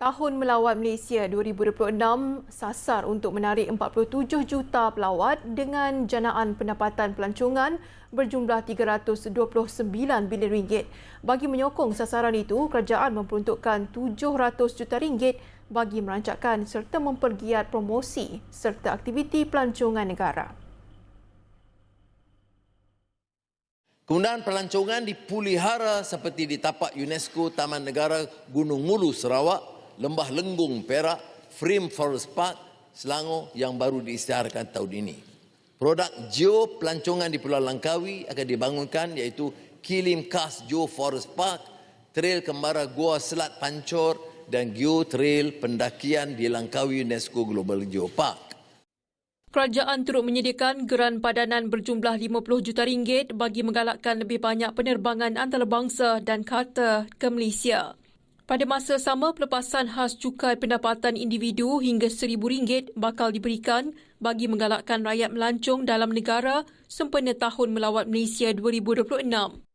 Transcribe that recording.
Tahun Melawat Malaysia 2026 sasar untuk menarik 47 juta pelawat dengan janaan pendapatan pelancongan berjumlah 329 bilion ringgit. Bagi menyokong sasaran itu, kerajaan memperuntukkan 700 juta ringgit bagi merancangkan serta mempergiat promosi serta aktiviti pelancongan negara. Kegunaan pelancongan dipulihara seperti di tapak UNESCO Taman Negara Gunung Mulu Sarawak Lembah Lenggung Perak, Frame Forest Park, Selangor yang baru diisytiharkan tahun ini. Produk Geo pelancongan di Pulau Langkawi akan dibangunkan iaitu Kilim Kas Geo Forest Park, Trail Kembara Gua Selat Pancor dan Geo Trail pendakian di Langkawi UNESCO Global Geo Park. Kerajaan turut menyediakan geran padanan berjumlah 50 juta ringgit bagi menggalakkan lebih banyak penerbangan antarabangsa dan karta ke Malaysia. Pada masa sama, pelepasan khas cukai pendapatan individu hingga RM1,000 bakal diberikan bagi menggalakkan rakyat melancong dalam negara sempena Tahun Melawat Malaysia 2026.